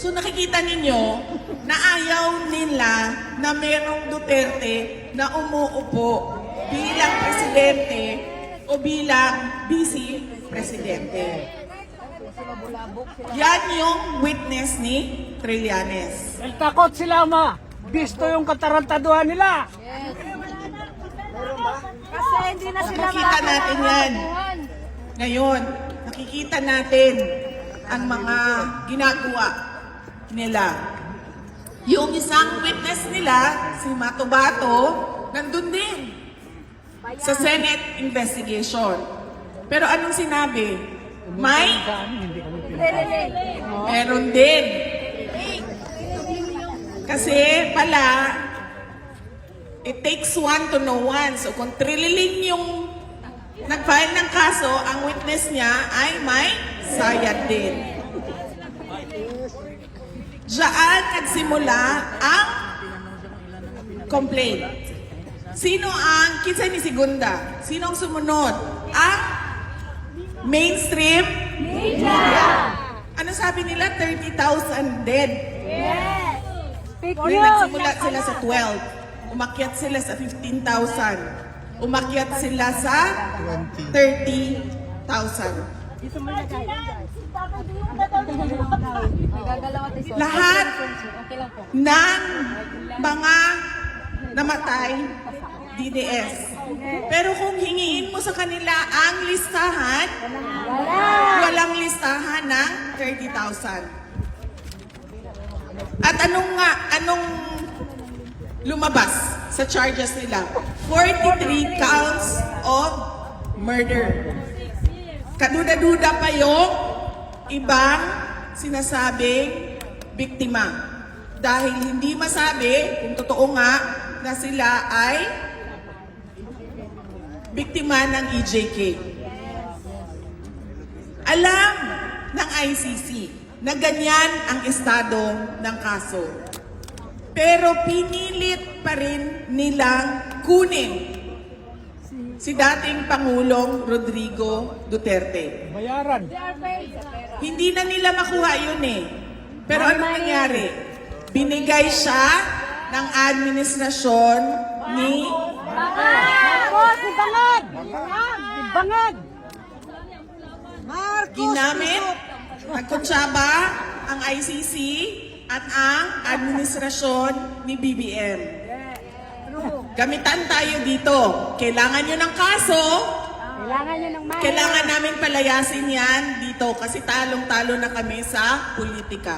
So nakikita ninyo na ayaw nila na merong Duterte na umuupo bilang presidente o bilang vice presidente. Yan yung witness ni Trillanes. Dahil takot sila ma. Bisto yung katarantaduhan nila. Kasi hindi na sila Nakita natin yan. Ngayon, nakikita natin ang mga ginagawa nila. Yung isang witness nila, si Matobato, nandun din sa Senate investigation. Pero anong sinabi? May meron din. Kasi pala, it takes one to know one. So kung trililing yung nag-file ng kaso, ang witness niya ay may sayad din. Diyan nagsimula ang complaint. Sino ang, kinsa ni Segunda? Sino ang sumunod? Ang mainstream media. Ano sabi nila? 30,000 dead. Kung news. nagsimula sila sa 12, umakyat sila sa 15,000. Umakyat sila sa 30,000. Lahat ng mga namatay DDS. Pero kung hingiin mo sa kanila ang listahan, Wala. walang listahan ng 30,000. At anong nga, anong lumabas sa charges nila? 43 counts of murder. Kaduda-duda pa yung ibang sinasabing biktima. Dahil hindi masabi, kung totoo nga, na sila ay biktima ng EJK. Alam ng ICC na ganyan ang estado ng kaso. Pero pinilit pa rin nilang kunin si dating Pangulong Rodrigo Duterte. Bayaran. Hindi na nila makuha yun eh. Pero ano nangyari? Binigay siya ng administrasyon ni Marcos, si Bangag. Bangag! ginamit nagkutsaba ang ICC at ang administrasyon ni BBM. Gamitan tayo dito. Kailangan nyo ng kaso, Kailangan nyo ng mahal. kailangan namin palayasin yan dito kasi talong-talo na kami sa politika.